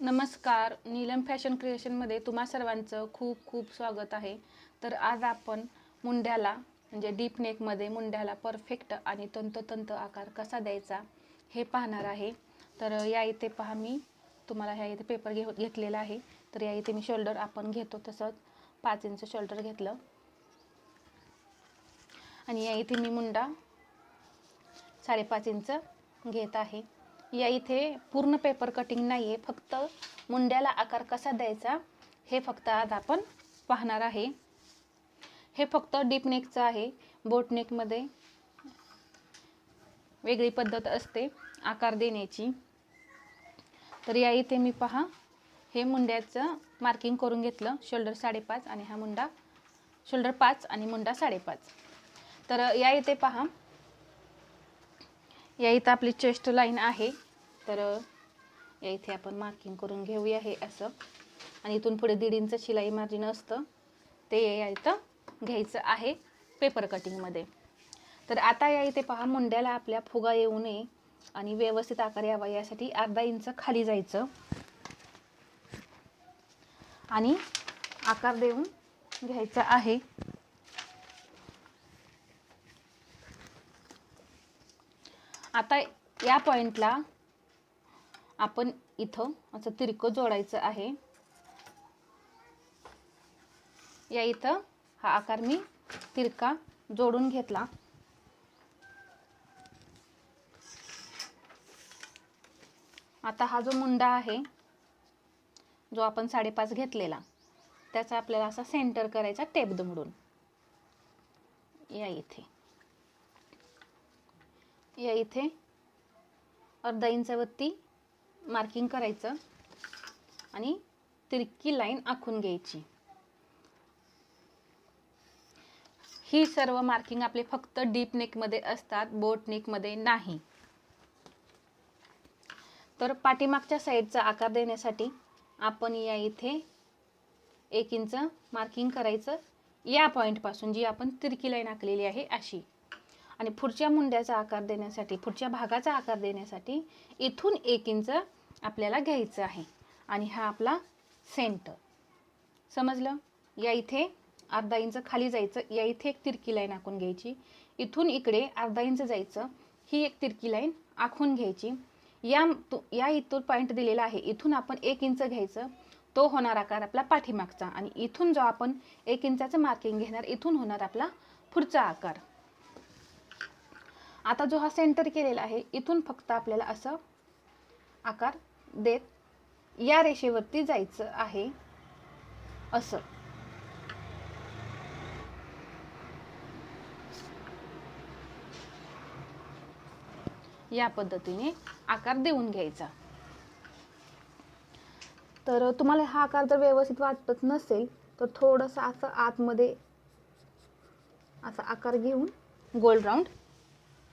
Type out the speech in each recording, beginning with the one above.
नमस्कार नीलम फॅशन क्रिएशनमध्ये तुम्हा सर्वांचं खूप खूप स्वागत आहे. तर आज आपण मुंड्याला म्हणजे डीप नेकमध्ये मुंड्याला परफेक्ट आणि तंतोतंत आकार कसा द्यायचा हे पाहणार आहे. तर या इथे पहा मी तुम्हाला ह्या इथे पेपर घे घेतलेला आहे. तर या इथे मी शोल्डर आपण घेतो तसंच पाच इंच शोल्डर घेतलं. आणि या इथे मी मुंडा साडेपाच इंच घेत आहे. या इथे पूर्ण पेपर कटिंग नाही आहे फक्त मुंड्याला आकार कसा द्यायचा हे फक्त आज आपण पाहणार आहे. हे फक्त डीप नेकचं आहे. बोट नेकमध्ये वेगळी पद्धत असते आकार देण्याची. तर या इथे मी पहा हे मुंड्याचं मार्किंग करून घेतलं शोल्डर साडेपाच आणि हा मुंडा शोल्डर पाच आणि मुंडा साडेपाच. तर या इथे पहा या इथं आपली चेस्ट लाईन आहे. तर या इथे आपण मार्किंग करून घेऊया हे असं. आणि इथून पुढे दीड इंच शिलाई मार्जिन असतं. ते या इथं घ्यायचं आहे पेपर कटिंगमध्ये तर आता या इथे पहा मुंड्याला आपल्या फुगा येऊ नये आणि व्यवस्थित आकार यावा यासाठी अर्धा इंच खाली जायचं. आणि आकार देऊन घ्यायचा आहे. आता या पॉईंटला आपण इथं असं तिरकं जोडायचं आहे. या इथं हा आकार मी तिरका जोडून घेतला. आता हा जो मुंडा आहे जो आपण साडेपाच घेतलेला त्याचा आपल्याला असा सेंटर करायचा टेप दुमडून. या इथे. या इथे अर्धा इंचावरती मार्किंग करायचं आणि तिरकी लाईन आखून घ्यायची. ही सर्व मार्किंग आपले फक्त डीप नेकमध्ये असतात बोट नेकमध्ये नाही. तर पाठीमागच्या साईडचा आकार देण्यासाठी आपण या इथे एक इंच मार्किंग करायचं. या पॉईंटपासून जी आपण तिरकी लाईन आखलेली आहे अशी. आणि पुढच्या मुंड्याचा आकार देण्यासाठी पुढच्या भागाचा आकार देण्यासाठी इथून एक इंच आपल्याला घ्यायचं आहे. आणि हा आपला सेंटर समजलं? या इथे अर्धा इंच खाली जायचं. या इथे एक तिरकी लाईन आखून घ्यायची. इथून इकडे अर्धा इंच जायचं. ही एक तिरकी लाईन आखून घ्यायची. या या इथून पॉईंट दिलेला आहे. इथून आपण एक इंच घ्यायचं. तो होणार आकार आपला पाठीमागचा. आणि इथून जो आपण एक इंचाचं मार्किंग घेणार इथून होणार आपला पुढचा आकार. आता जो हा सेंटर केलेला आहे इथून फक्त आपल्याला असं आकार देत या रेषेवरती जायचं आहे असं. या पद्धतीने आकार देऊन घ्यायचा. तर तुम्हाला हा आकार जर व्यवस्थित वाटत नसेल तर थोडंसं असं आतमध्ये असा आकार घेऊन गोल राऊंड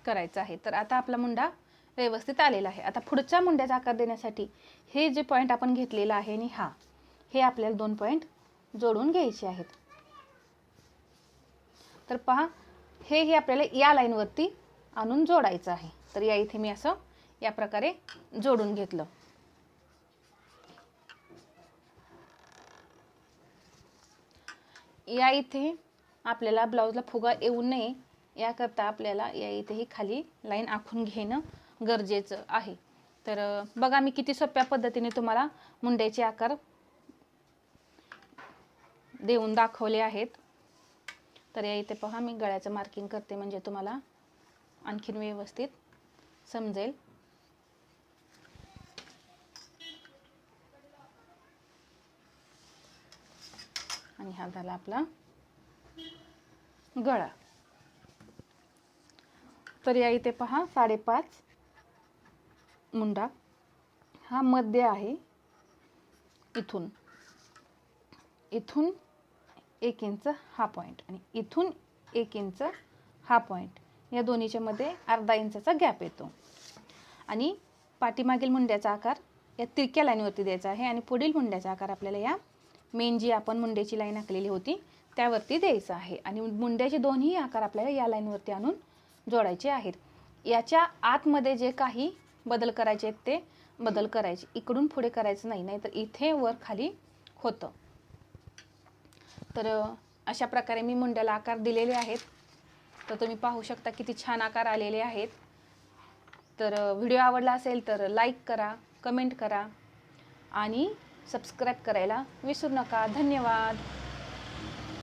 करायचा आहे. तर आता आपला मुंडा व्यवस्थित आलेला आहे. आता पुढच्या मुंड्याचा आकार देण्यासाठी हे जे पॉईंट आपण घेतलेला आहे आणि हा हे आपल्याला दोन पॉईंट जोडून घ्यायचे आहेत. तर पहा हे हे आपल्याला या लाईनवरती आणून जोडायचं आहे. तर या इथे मी असं या प्रकारे जोडून घेतलं. या इथे आपल्याला ब्लाऊजला फुगा येऊ नये याकरता आपल्याला या इथेही खाली लाईन आखून घेणं गरजेचं आहे. तर बघा मी किती सोप्या पद्धतीने तुम्हाला मुंड्याचे आकार देऊन दाखवले आहेत. तर या इथे पहा मी गळ्याचं मार्किंग करते म्हणजे तुम्हाला आणखीन व्यवस्थित समजेल. आणि हा झाला आपला गळा. तर या इथे पहा साडेपाच मुंडा हा मध्य आहे इथून. इथून एक इंच हा पॉईंट आणि इथून एक इंच हा पॉईंट या दोन्हीच्या मध्ये अर्धा इंचाचा गॅप येतो. आणि पाठीमागील मुंड्याचा आकार या तिरक्या लाईनवरती द्यायचा आहे आणि पुढील मुंड्याचा आकार आपल्याला या मेन जी आपण मुंड्याची लाईन आखलेली होती त्यावरती द्यायचा आहे. आणि मुंड्याचे दोन्ही आकार आपल्याला या लाईनवरती आणून जोडायचे आहेत. याच्या आतमध्ये जे काही बदल करायचे आहेत ते बदल करायचे. इकडून पुढे करायचं नाही नाहीतर इथे वर खाली होतं. तर अशा प्रकारे मी मुंड्याला आकार दिलेले आहेत. तर तुम्ही पाहू शकता किती छान आकार आलेले आहेत. तर व्हिडिओ आवडला असेल तर लाईक करा कमेंट करा आणि सबस्क्राईब करायला विसरू नका. धन्यवाद.